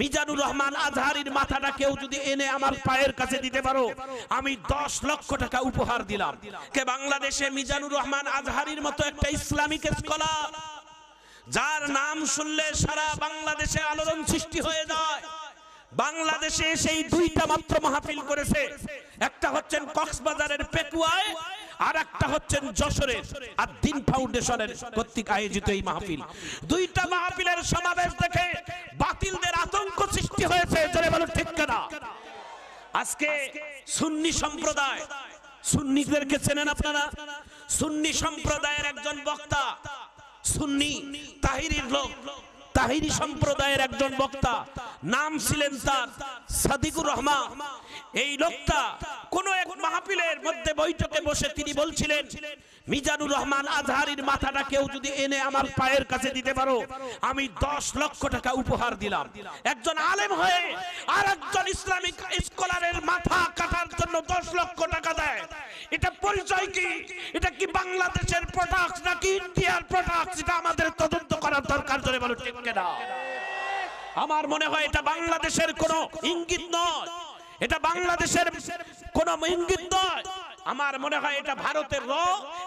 মিজানুর রহমান আজহারির মাথাটা কেউ যদি এনে আমার পায়ের কাছে দিতে পারো, আমি দশ লক্ষ টাকা উপহার দিলাম। কে বাংলাদেশে মিজানুর রহমান আজহারির মতো একটা ইসলামিক স্কলার যার নাম শুনলে সারা বাংলাদেশে আলোড়ন সৃষ্টি হয়ে যায়। বাংলাদেশে সেই দুইটা মাত্র মাহফিল করেছে। একটা হচ্ছেন কক্সবাজারের পেকুয়ায় আর একটা হচ্ছেন যশোরের আর দিন ফাউন্ডেশনের কর্তৃক আয়োজিত এই মাহফিল। দুইটা মাহফিলের সমাবেশ দেখে বাতিলদের আতঙ্ক সৃষ্টি হয়েছে, জোরে বলুন, ঠিক না আজকে সুন্নি সম্প্রদায়, সুন্নিদেরকে চেনেন আপনারা? সুন্নি সম্প্রদায়ের একজন বক্তা, সুন্নি তাহিরির লোক। তাহিরি সম্প্রদায়ের একজন বক্তা, নাম ছিলেন তার সাদিকুর রহমান। এই লোকটা কোন এক মাহফিলের মধ্যে বৈঠকে বসে তিনি বলছিলেন, মিজানুর রহমান আজহারির মাথাটা কেউ যদি এনে আমার পায়ের কাছে দিতে পারো, আমি দশ লক্ষ টাকা উপহার দিলাম। একজন আলেম হয়ে আর একজন ইসলামিক স্কলারের মাথা কাটার জন্য দশ লক্ষ টাকা দেয়। এটা পরিচয় কি? এটা কি বাংলাদেশের প্রোডাক্ট নাকি ইন্ডিয়ার প্রোডাক্ট এটা আমাদের তদন্ত করার দরকার ধরে বলো, ঠিক কিনা? আমার মনে হয় এটা বাংলাদেশের কোনো ইঙ্গিত নয়। এটা বাংলাদেশের কোন ইঙ্গিত নয়। আমার মনে হয় এটা ভারতের র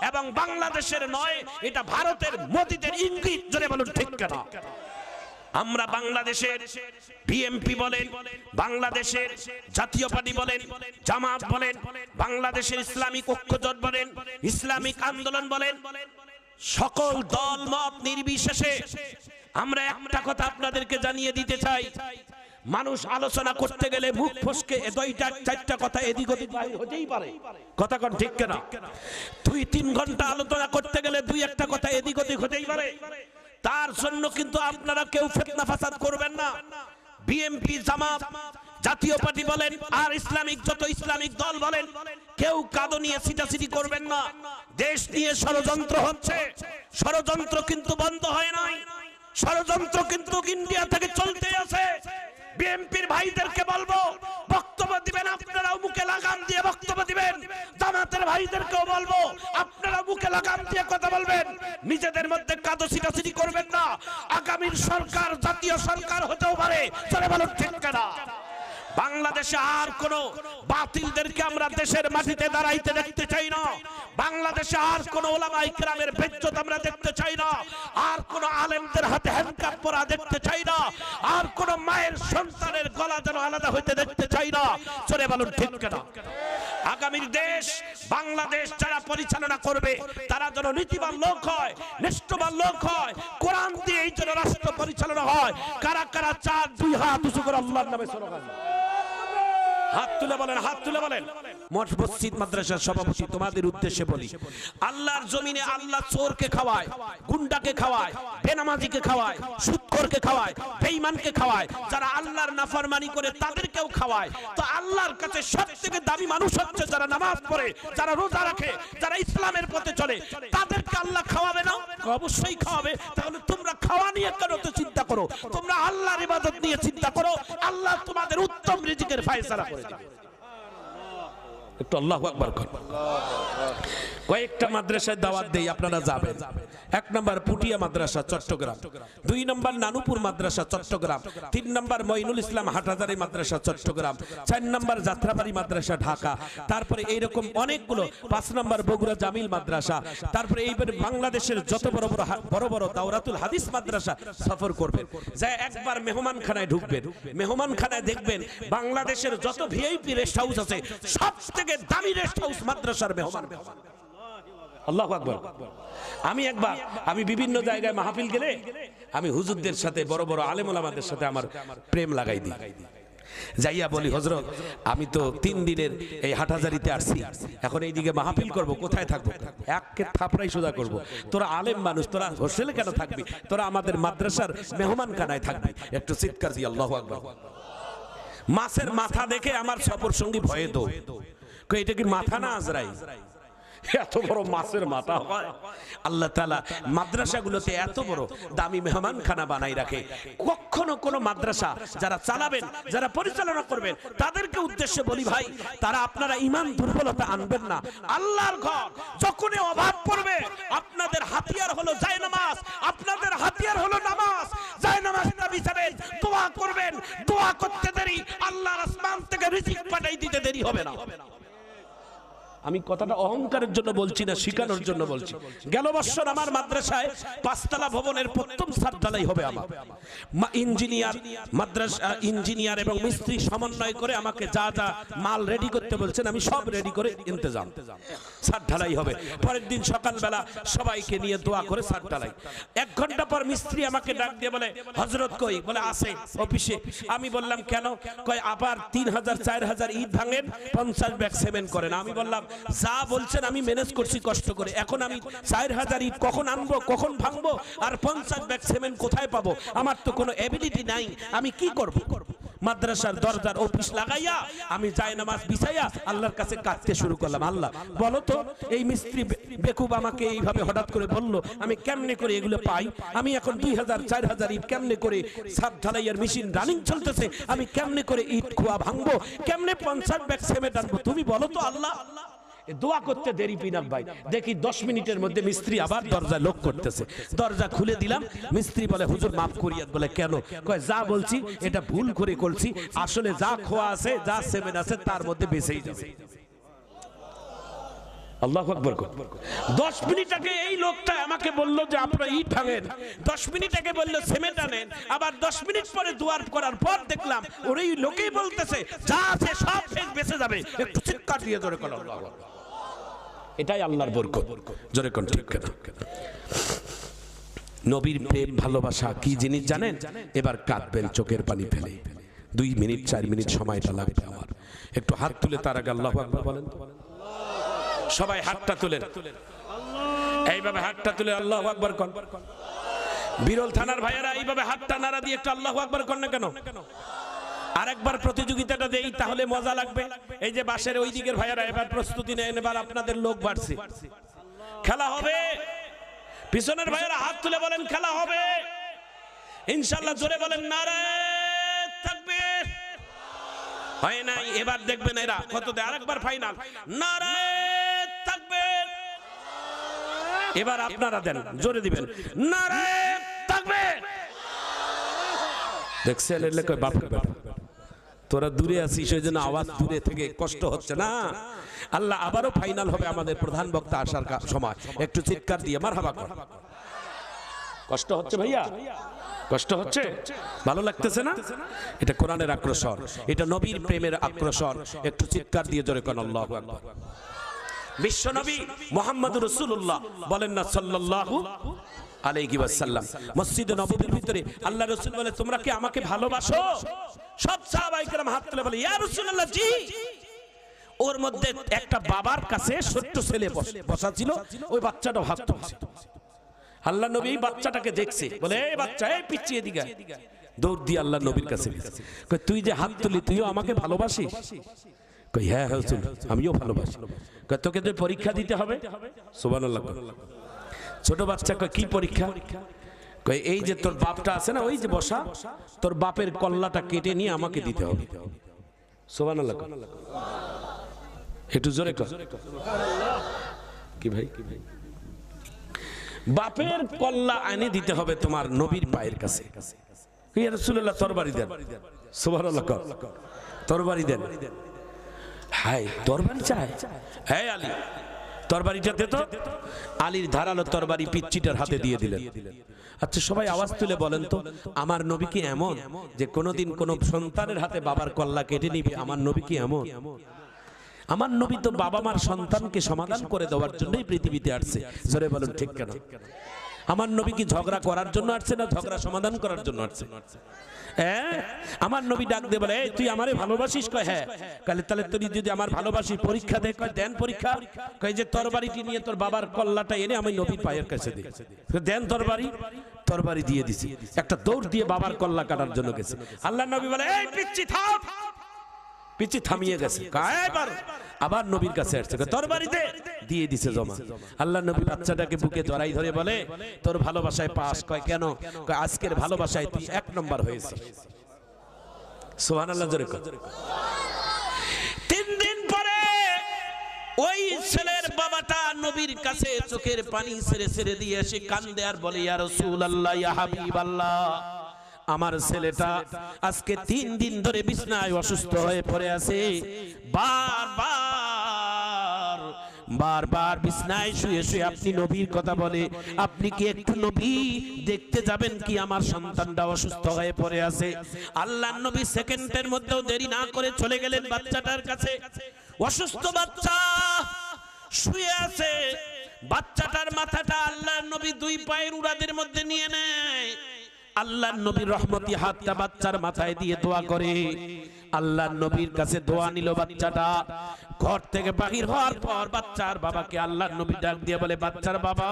এবং বাংলাদেশের নয়। এটা ভারতের মোদীদের ইঙ্গিত জোরে বলুন ঠিক কেনা? আমরা বাংলাদেশের বিএমপি বলেন, বাংলাদেশের জাতীয় পার্টি বলেন, জামাত বলেন, বাংলাদেশের ইসলামিক ঐক্যজোট বলেন, ইসলামিক আন্দোলন বলেন সকল দল মত নির্বিশেষে আমরা একটা কথা আপনাদেরকে জানিয়ে দিতে চাই। মানুষ আলোচনা করতে গেলে মুখ ফসকে দুইটা চারটা কথা এদিক ওদিক বাহির হতেই পারে। কথা কোন ঠিক কেনা? দুই তিন ঘণ্টা আলোচনা করতে গেলে দুই একটা কথা এদিক ওদিক হতেই পারে। তার জন্য কিন্তু আপনারা কেউ ফেতনা ফাসাদ করবেন না। বিএমপি জামাত জাতীয় পার্টি বলেন, আর ইসলামিক যত ইসলামিক দল বলেন, কেউ কাদো নিয়ে সিটাসিটি করবেন না। দেশ নিয়ে ষড়যন্ত্র হচ্ছে। ষড়যন্ত্র কিন্তু বন্ধ হয় নাই। ষড়যন্ত্র কিন্তু ইন্ডিয়া থেকে চলতে আছে। বিএনপির ভাইদেরকে বলব, বক্তব্য দিবেন, আপনারাও মুখে লাগাম দিয়ে বক্তব্য দিবেন। জামাতের ভাইদেরকেও বলব আপনারা মুখে লাগাম দিয়ে কথা বলবেন। নিজেদের মধ্যে কাদো, সিটাসিটি করবেন না। আগামীর সরকার জাতীয় সরকার হতেও পারে। চলে বলুন, ঠিক না বাংলাদেশে আর কোন বাতিলদেরকে আমরা দেশের মাটিতে দাঁড়াইতে দেখতে চাই না। বাংলাদেশে আর কোন ওলামা ইকরামের বেজ্জত আমরা দেখতে চাই না। আর কোন আলেমদের হাতে হ্যান্ডকাপ পরা দেখতে চাই না। আর কোন মায়ের সন্তানের গলা যেন আলাদা হইতে দেখতে চাই না। চলে বলুন, ঠিক কেনা? আগামীর দেশ, বাংলাদেশ যারা পরিচালনা করবে, তারা যেন নীতিবান লোক হয়, নিষ্ঠবান লোক হয়, কোরআন দিয়ে এই জন্য রাষ্ট্র পরিচালনা হয়। কারা কারা চার, দুই হাত উঁচু করে আল্লাহর নামে স্লোগান হাত তুলে বলেন হাত তুলে বলেন। মসজিদ মাদ্রাসার সভাপতি, তোমাদের উদ্দেশ্যে বলি, আল্লাহর জমিনে আল্লাহ চোরকে খাওয়ায়, গুন্ডাকে খাওয়ায়, বেনামাজিকে খাওয়ায়, সুৎখরকে খাওয়ায়, বেঈমানকে খাওয়ায়, যারা আল্লাহর নাফরমানি করে তাদেরকেও খাওয়ায়, তো আল্লাহর কাছে সব থেকে দামি মানুষ হচ্ছে যারা নামাজ পড়ে, যারা রোজা রাখে, যারা ইসলামের পথে চলে, তাদেরকে আল্লাহ খাওয়াবে না? অবশ্যই খাওয়াবে। তাহলে তোমরা খাওয়া নিয়ে কেন তো চিন্তা করো? তোমরা আল্লাহর ইবাদত নিয়ে চিন্তা করো, আল্লাহ তোমাদের উত্তম রিজিকের ফায়সালা করে দেবে। একটু আল্লাহ কয়েকটা মাদ্রাসায় দাওয়াত আপনারা যাবেন। এক নম্বর পুটিয়া মাদ্রাসা, চট্টগ্রাম। দুই নম্বর নানুপুর মাদ্রাসা, চট্টগ্রাম। তিন নম্বর ইসলাম মাদ্রাসা, চট্টগ্রাম। চার নম্বর যাত্রাবাড়ি মাদ্রাসা, ঢাকা। তারপরে এইরকম অনেকগুলো। পাঁচ নম্বর বগুড়া জামিল মাদ্রাসা। তারপরে এইবার বাংলাদেশের যত বড় বড় বড় বড় দাওরাতুল হাদিস মাদ্রাসা সফর করবেন। যা একবার মেহমান খানায় ঢুকবেন। মেহমান খানায় দেখবেন বাংলাদেশের যত ভিআইপি রেস্ট হাউস আছে সব থেকে দামি রেস্ট হাউস মাদ্রাসার মেহমান। আল্লাহ আকবর। আমি একবার আমি বিভিন্ন জায়গায় মাহফিল গেলে আমি হুজুরদের সাথে বড় বড় আলেমুলামাদের সাথে আমার প্রেম লাগাই দিই। যাইয়া বলি হজরত আমি তো তিন দিনের এই হাটাজারিতে আসছি। এখন এইদিকে মাহফিল করব কোথায় থাকব? এককে থাপড়াই সোজা করব। তোরা আলেম মানুষ তোরা হোস্টেলে কেন থাকবি? তোরা আমাদের মাদ্রাসার মেহমান খানায় থাকবি। একটু চিৎকার দিয়ে আল্লাহ আকবর। মাছের মাথা দেখে আমার সফর সঙ্গী ভয়ে দো কই, এটা কি মাথা না আজরাই এত বড় মাছের মাথা। হয় আল্লাহ তালা মাদ্রাসাগুলোতে এত বড় দামি মেহমানখানা বানাই রাখে। কখনো কোনো মাদ্রাসা যারা চালাবেন, যারা পরিচালনা করবেন, তাদেরকে উদ্দেশ্যে বলি ভাই, তারা আপনারা ইমান দুর্বলতা আনবেন না। আল্লাহর ঘর, যখনই অভাব পড়বে, আপনাদের হাতিয়ার হলো জায়নামাজ, আপনাদের হাতিয়ার হলো নামাজ। জায়নামাজটা বিচারেন দোয়া করবেন, দোয়া করতে দেরি, আল্লাহর আসমান থেকে রিজিক পাঠাই দিতে দেরি হবে না। আমি কথাটা অহংকারের জন্য বলছি না, শিখানোর জন্য বলছি। গেল বছর আমার মাদ্রাসায় পাঁচতলা ভবনের প্রথম ঢালাই হবে আমার। ইঞ্জিনিয়ার, মাদ্রাসা ইঞ্জিনিয়ার এবং মিস্ত্রি সমন্বয় করে আমাকে যা যা মাল রেডি করতে বলছেন, আমি সব রেডি করে ইন্তজাম। ছাদ ঢালাই হবে। পরের দিন সকালবেলা সবাইকে নিয়ে দোয়া করে ছাদ ঢালাই এক ঘণ্টা পর মিস্ত্রি আমাকে ডাক দিয়ে বলে হজরত কই? বলে আসে অফিসে। আমি বললাম, কেন? কয়, আবার তিন হাজার, চার হাজার ইট ভাঙেন, পঞ্চাশ ব্যাগ সিমেন্ট করেন। আমি বললাম যা বলছেন আমি ম্যানেজ করছি কষ্ট করে। এখন আমি চার হাজার ইট কখন আনব, কখন ভাঙবো, আর পঞ্চাশ ব্যাগ সিমেন্ট কোথায় পাবো? আমার তো কোনো এবিলিটি নাই। আমি কি করব? মাদ্রাসার দরজার অফিস লাগাইয়া আমি যাই নামাজ বিছাইয়া আল্লাহর কাছে কাঁদতে শুরু করলাম। আল্লাহ, বলো তো, এই মিস্ত্রি বেকুব আমাকে এইভাবে হঠাৎ করে বলল, আমি কেমনে করে এগুলো পাই? আমি এখন দুই হাজার, চার হাজার ইট কেমনে করে সাত ঢালাইয়ের মেশিন রানিং চলতেছে? আমি কেমনে করে ইট খোয়া ভাঙবো? কেমনে পঞ্চাশ ব্যাগ সেমেন্ট আনব? তুমি বলো তো আল্লাহ। এ দোয়া করতে দেরি পিনাক ভাই। দেখি দশ মিনিটের মধ্যে মিস্ত্রি আবার দরজা লোক করতেছে। দরজা খুলে দিলাম, মিস্ত্রি বলে, হুজুর, মাফ করিয়া বলে, কেন? কয়, যা বলছি, এটা ভুল করে করছি। আসলে যা খোয়া আছে, যা সেভেন আছে, তার মধ্যে বেঁচেই যাবে। আল্লাহ মিনিট আগে এই লোকটা আমাকে বলল যে ইট দশ মিনিট বলল আবার দশ মিনিট পরে করার পর দেখলাম, ওর লোকেই বলতেছে সব বেঁচে যাবে। একটু চিৎকার দিয়ে ধরে। এটাই আল্লাহর বরকত। জোরে কোন ঠিক নবীর প্রেম, ভালোবাসা কি জিনিস জানেন? এবার কাঁদবেন, চোখের পানি ফেলে। দুই মিনিট, চার মিনিট সময়টা লাগবে আমার। একটু হাত তুলে তার আগে আল্লাহ আকবার বলেন। সবাই হাতটা তুলেন। এইভাবে হাতটা তুলে আল্লাহ আকবার কন। বিরল থানার ভাইয়েরা এইভাবে হাতটা নাড়া দিয়ে একটু আল্লাহ আকবার কন না কেন? আরেকবার প্রতিযোগিতাটা দেই, তাহলে মজা লাগবে। এই যে বাসের ওই দিকের ভাইয়েরা, এবার প্রস্তুতি নেন, এবার আপনাদের লোক বাড়ছে। খেলা হবে। পিছনের ভাইয়েরা হাত তুলে বলেন, খেলা হবে। ইনশাল্লাহ জোরে বলেন, নারে থাকবে। হয় নাই, এবার দেখবেন এরা কত দেয়। আরেকবার ফাইনাল। নারে থাকবে। এবার আপনারা দেন, জোরে দিবেন। নারে থাকবে। দেখছেন বাপ বাপ। তোরা দূরে আছিস ওই জন্য আওয়াজ দূরে থেকে কষ্ট হচ্ছে না। আল্লাহ আবারও ফাইনাল হবে আমাদের প্রধান বক্তা আসার সময়। একটু চিৎকার দিয়ে মার হাবা কর। কষ্ট হচ্ছে ভাইয়া। কষ্ট হচ্ছে। ভালো লাগতেছে না? এটা কোরআনের আক্রোশন এটা নবীর প্রেমের আক্রোশন একটু চিৎকার দিয়ে জোরে কোন আল্লাহ আকবার। বিশ্ব নবী মোহাম্মদ রসুল্লাহ বলেন না সাল্লাল্লাহু আলাইহি ওয়াসাল্লাম। মসজিদে নববীর ভিতরে আল্লাহ রাসূল বলে, তোমরা কি আমাকে ভালোবাসো? সব সাহাবায়ে কেরাম হাত তুলে বলে, ইয়া রাসূলুল্লাহ, জি। ওর মধ্যে একটা বাবার কাছে ছোট্ট ছেলে বসা ছিল ওই বাচ্চাটা হাত তুলছে। আল্লাহ নবী এই বাচ্চাটাকে দেখছে, বলে, এই বাচ্চা, এই পিচ্ছি এদিকে আয়।" দৌড় দিয়ে আল্লাহ নবীর কাছে তুই যে হাত তুলি তুইও আমাকে ভালোবাসিস? কই হ্যাঁ হ্যাঁ আমিও ভালোবাসি। তোকে তো পরীক্ষা দিতে হবে? সুবহানাল্লাহ কয়। ছোট বাচ্চা কয়, কি পরীক্ষা? কয়, এই যে তোর বাপটা আছে না, ওই যে বসা, তোর বাপের কল্লাটা কেটে নিয়ে আমাকে দিতে হবে। একটু জোরে কি ভাই কি ভাই? বাপের কল্লা আনে দিতে হবে তোমার নবীর পায়ের কাছে। রাসূলুল্লাহ, তরবারি দেন। তরবারি দেন। হাই তরবারি চাই হ্যাঁ আলী তরবারিটা দে তো আলীর ধারালো তরবারি পিচ্চিটার হাতে দিয়ে দিলেন। আচ্ছা সবাই আওয়াজ তুলে বলেন তো আমার নবী কি এমন যে কোনোদিন কোন সন্তানের হাতে বাবার কল্লা কেটে নিবে আমার নবী কি এমন? আমার নবী তো বাবা মার সন্তানকে সমাধান করে দেওয়ার জন্যই পৃথিবীতে আসছে। জোরে বলুন ঠিক কেন? আমার নবী কি ঝগড়া করার জন্য আসছে না? ঝগড়া সমাধান করার জন্য আসছে। হ্যাঁ? আমার নবী ডাক দে বলে "এই, তুই আমারে ভালোবাসিস? কয় হ্যাঁ। কালে তাহলে তুই যদি আমার ভালোবাসি পরীক্ষা দে। কয় দেন পরীক্ষা। কয় যে তরবারিটি নিয়ে তোর বাবার কল্লাটা এনে আমি নবীর পায়ের কাছে দিই। দেন তরবারি তরবারি দিয়ে দিছি। একটা দৌড় দিয়ে বাবার কল্লা কাটার জন্য গেছে। আল্লাহ নবী বলে এই পিচ্ছি থাম। পিছি থামিয়ে গেছে। কায় বার। আবার নবীর কাছে আসছে। তোর বাড়িতে? দিয়ে দিছে জমা। আল্লাহ নবী বাচ্চাটাকে বুকে জড়াই ধরে বলে তোর ভালোবাসায় পাস। কয় কেন? আজকের ভালোবাসায় তুই এক নম্বর হয়েছিস। তিন দিন পরে ওই ছেলের বাবাটা নবীর কাছে চোখের পানি ছেড়ে ছেড়ে দিয়ে এসে কান্দে আর বলে আমার ছেলেটা আজকে তিন দিন ধরে বিছনায় অসুস্থ হয়ে পড়ে আছে। বারবার বারবার বিছনায় শুয়ে শুয়ে আপনি নবীর কথা বলে, আপনি কি একটু নবী? দেখতে যাবেন কি আমার সন্তানটা অসুস্থ হয়ে পড়ে আছে। আল্লাহ নবী সেকেন্ডের মধ্যেও দেরি না করে চলে গেলেন বাচ্চাটার কাছে। অসুস্থ বাচ্চা শুয়ে আছে। বাচ্চাটার মাথাটা আল্লাহ নবী দুই পায়ের উড়াদের মধ্যে নিয়ে নেয়। আল্লাহ নবীর রহমতি হাতটা বাচ্চার মাথায় দিয়ে দোয়া করে। আল্লাহ নবীর কাছে দোয়া নিল বাচ্চাটা। ঘর থেকে বাহির হওয়ার পর বাচ্চার বাবাকে আল্লাহ নবী ডাক দিয়ে বলে, বাচ্চার বাবা,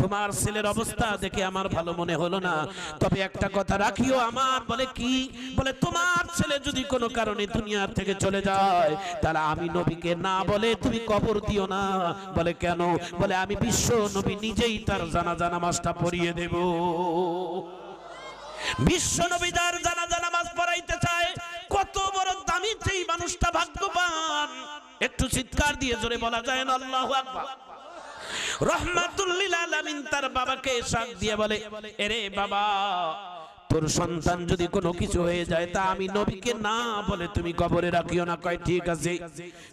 তোমার ছেলের অবস্থা দেখে আমার ভালো মনে হলো না। তবে একটা কথা রাখিও আমার, বলে কি? বলে, তোমার ছেলে যদি কোনো কারণে দুনিয়ার থেকে চলে যায়, তাহলে আমি নবীকে না বলে তুমি কবর দিও না। বলে, কেন? বলে, আমি বিশ্ব নবী নিজেই তার জানাজা নামাজটা পড়িয়ে দেব। বিশ্ব নবী নবীদার জানাজা নামাজ পড়াইতে চায়, কত বড় দামি মানুষটা ভাগ্যবান। একটু চিৎকার দিয়ে জোরে বলা যায় না? আল্লাহু আকবার। রহমাতুল্লিল আলামিন তার বাবাকে শাক দিয়ে বলে, এরে বাবা, তোর সন্তান যদি কোনো কিছু হয়ে যায়, তা আমি নবীকে না বলে তুমি কবরে রাখিও না। কয়, ঠিক আছে।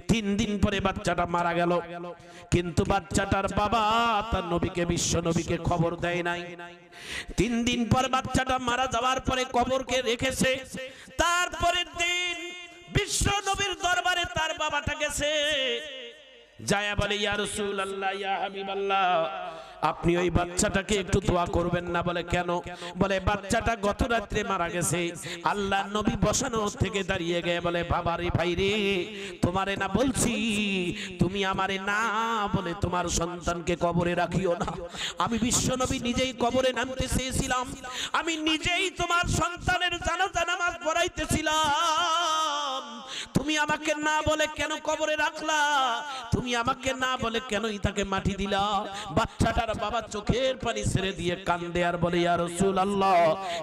তিন দিন পরে বাচ্চাটা মারা গেল। কিন্তু বাচ্চাটার বাবা তার নবীকে, বিশ্ব নবীকে খবর দেয় নাই। তিন দিন পর বাচ্চাটা মারা যাওয়ার পরে কবরকে রেখেছে। তারপরের দিন বিশ্ব নবীর দরবারে তার বাবাটা গেছে। জায়া বলে ইয়া রাসূলুল্লাহ ইয়া হাবিবাল্লাহ আপনি ওই বাচ্চাটাকে একটু দোয়া করবেন না? বলে, কেন? বলে, বাচ্চাটা গত রাত্রে মারা গেছে। আল্লাহ নবী বসানো থেকে দাঁড়িয়ে গিয়ে বলে ভাই রে, তোমারে না বলছি, তুমি আমারে না বলে তোমার সন্তানকে কবরে রাখিও না। আমি বিশ্ব নবী নিজেই কবরে নামতে চেয়েছিলাম। আমি নিজেই তোমার সন্তানের জানাজা নামাজ পড়াইতেছিলাম। তুমি আমাকে না বলে কেন কবরে রাখলা? তুমি আমাকে না বলে কেনই তাকে মাটি দিলা? বাচ্চাটার বাবা চোখের পানি ছেড়ে দিয়ে কান্দে আর বলে, ইয়া রাসূল আল্লাহ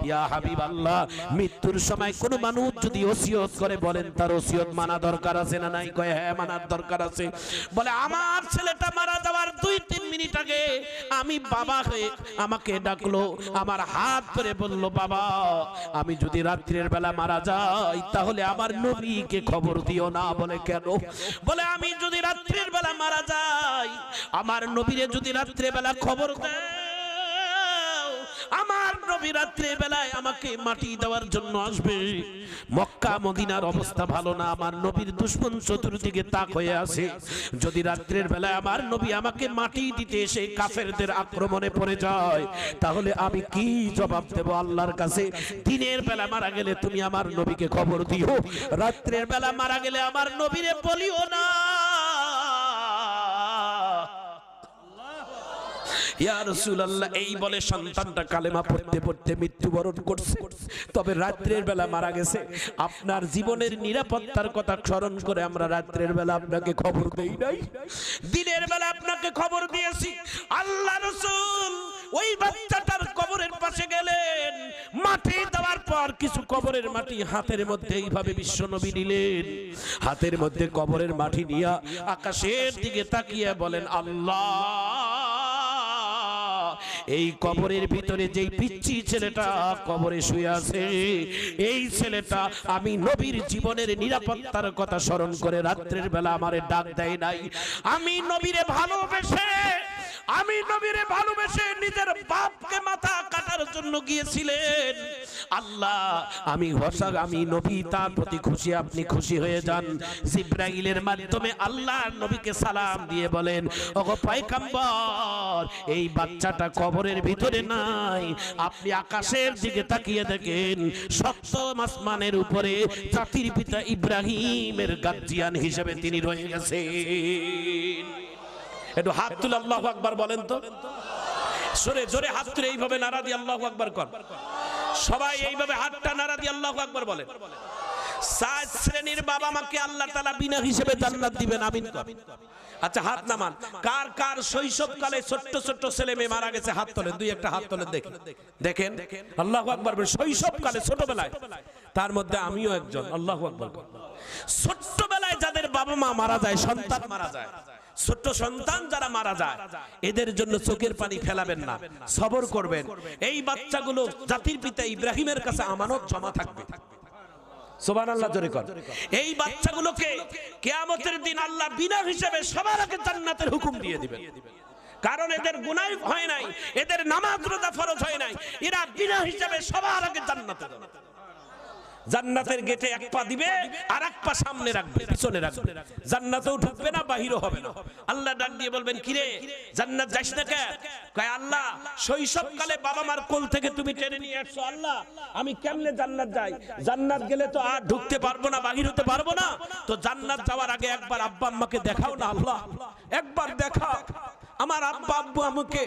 ইয়া হাবিব আল্লাহ মৃত্যুর সময় কোন মানুষ যদি ওসিয়ত করে বলেন, তার ওসিয়ত মানা দরকার আছে না নাই? কয় হ্যাঁ মানার দরকার আছে। বলে, আমার ছেলেটা মারা যাওয়ার দুই তিন মিনিট আগে আমি বাবা হয়ে আমাকে ডাকলো, আমার হাত ধরে বলল, বাবা, আমি যদি রাত্রির বেলা মারা যাই, তাহলে আমার নবীকে খবর দিও না, বলে কেন? বলে, আমি যদি রাত্রের বেলা মারা যাই, আমার নবীরে যদি রাত্রে বেলা খবর দেয় আমার নবী রাত্রে বেলায় আমাকে মাটি দেওয়ার জন্য আসবে। মক্কা, মদিনার অবস্থা ভালো না, আমার নবীর দুশ্মন চতুর্দিকে তাক হয়ে আছে। যদি রাত্রের বেলায় আমার নবী আমাকে মাটি দিতে এসে কাফেরদের আক্রমণে পড়ে যায়, তাহলে আমি কি জবাব দেব আল্লাহর কাছে? দিনের বেলা মারা গেলে তুমি আমার নবীকে খবর দিও, রাত্রের বেলা মারা গেলে আমার নবীরে বলিও না। এই বলে সন্তানটা কালেমা পড়তে পড়তে মৃত্যুবরণ করছে। তবে রাত্রের বেলা মারা গেছে। আপনার জীবনের নিরাপত্তার কথা স্মরণ করে আমরা রাত্রের বেলা আপনাকে খবর দেই নাই। দিনের বেলা আপনাকে খবর দিয়েছি। আল্লাহ রাসূল ওই বাচ্চাটার কবরের পাশে গেলেন। মাটি দেওয়ার পর কিছু কবরের মাটি হাতের মধ্যে এইভাবে বিশ্বনবী নিলেন। হাতের মধ্যে কবরের মাটি নিয়ে আকাশের দিকে তাকিয়ে বলেন, আল্লাহ এই কবরের ভিতরে যেই পিচ্ছি ছেলেটা কবরে শুয়ে আছে, এই ছেলেটা আমি নবীর জীবনের নিরাপত্তার কথা স্মরণ করে রাত্রের বেলা আমার ডাক দেয় নাই। আমি নবীরে ভালোবেসে, আমি নবীরে ভালোবেসে নিজের বাপকে মাথা কাটার জন্য গিয়েছিলেন। আল্লাহ আমি হসা আমি নবী তার প্রতি খুশি আপনি খুশি হয়ে যান। জিব্রাইলের মাধ্যমে আল্লাহ নবীকে সালাম দিয়ে বলেন ওগো পয়গম্বর এই বাচ্চাটা কবরের ভিতরে নাই। আপনি আকাশের দিকে তাকিয়ে দেখেন সপ্তম আসমানের উপরে জাতির পিতা ইব্রাহিমের গার্জিয়ান হিসেবে তিনি রয়ে গেছেন। একটু হাত তুলে আল্লাহ আকবার বলেন তো। জোরে জোরে হাত তুলে এইভাবে নারা দিয়ে আল্লাহ আকবার কর। সবাই এইভাবে হাতটা নারা দিয়ে আল্লাহ আকবার। আচ্ছা ছোট্ট ছোট্ট ছেলে মেয়ে মারা গেছে, হাত দুই একটা হাত দেখেন ছোটবেলায়, তার মধ্যে আমিও একজন, আল্লাহু আকবার ছোট্টবেলায় যাদের বাবা মা মারা যায়, সন্তান মারা যায় ছোট্ট সন্তান যারা মারা যায়, এদের জন্য চোখের পানি ফেলাবেন না, সবর করবেন। এই বাচ্চাগুলো জাতির পিতা ইব্রাহিমের কাছে আমানত জমা থাকবে। এই বাচ্চাগুলোকে কিয়ামতের দিন আল্লাহ বিনা হিসেবে সবার আগে জান্নাতের হুকুম দিয়ে দিবেন। কারণ এদের গুনাহ হয় নাই, এদের নামাজ রোজা ফরজ হয় নাই, এরা বিনা হিসেবে সবার আগে জান্নাতে যাবে। জান্নাতের গেটে এক পা দিবে আর এক পা সামনে রাখবে, পিছনে রাখবে। জান্নাতেও ঢুকবে না, বাহিরও হবে না। আল্লাহ ডাক দিয়ে বলবেন, কিরে, জান্নাত যাস না কেন? কয়, আল্লাহ, শৈশবকালে বাবা মার কোল থেকে তুমি টেনে নিয়ে আসছো। আল্লাহ, আমি কেমনে জান্নাত যাই? জান্নাত গেলে তো আর ঢুকতে পারব না, বাহির হতে পারব না। তো জান্নাত যাওয়ার আগে একবার আব্বা আম্মাকে দেখাও না, আল্লাহ। একবার দেখা আমার আব্বা আব্বু আমাকে,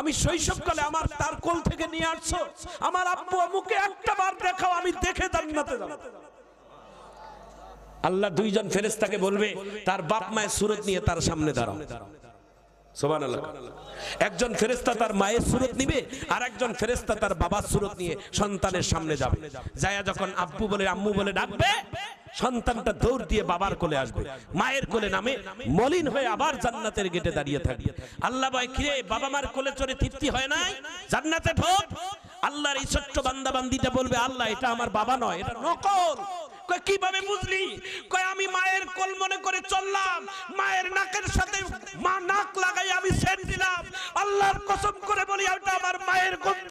আমি শৈশবকালে আমার তার কোল থেকে নিয়ে আসছো। আমার আব্বু আম্মুকে একটা বার দেখাও, আমি দেখে জান্নাতে যাব। আল্লাহ দুইজন ফেরেশতাকে বলবে, তার বাপ মায়ের সুরত নিয়ে তার সামনে দাঁড়াও। একজন ফেরেশতা তার মায়ের সুরত নিবে আর একজন ফেরেশতা তার বাবার সুরত নিয়ে সন্তানের সামনে যাবে। যায়া যখন আব্বু বলে, আম্মু বলে, ডাকবে সন্তানটা দৌড় দিয়ে বাবার কোলে আসবে। মায়ের কোলে নামে মলিন হয়ে আবার জান্নাতের গেটে দাঁড়িয়ে থাকবে। আল্লাহ ভাই কিরে, বাবা মার কোলে চড়ে তৃপ্তি হয় নাই? জান্নাতে ঢোক? আল্লাহর এই ছোট্ট বান্দা বান্দিটা বলবে, আল্লাহ, এটা আমার বাবা নয়, এটা নকল। কীভাবে বুঝলি? কয়, আমি মায়ের কোল মনে করে চললাম। মায়ের নাকের সাথে মা নাক লাগাই আমি সেন্ট দিলাম। আল্লাহর কসম করে বলি, ওটা আমার মায়ের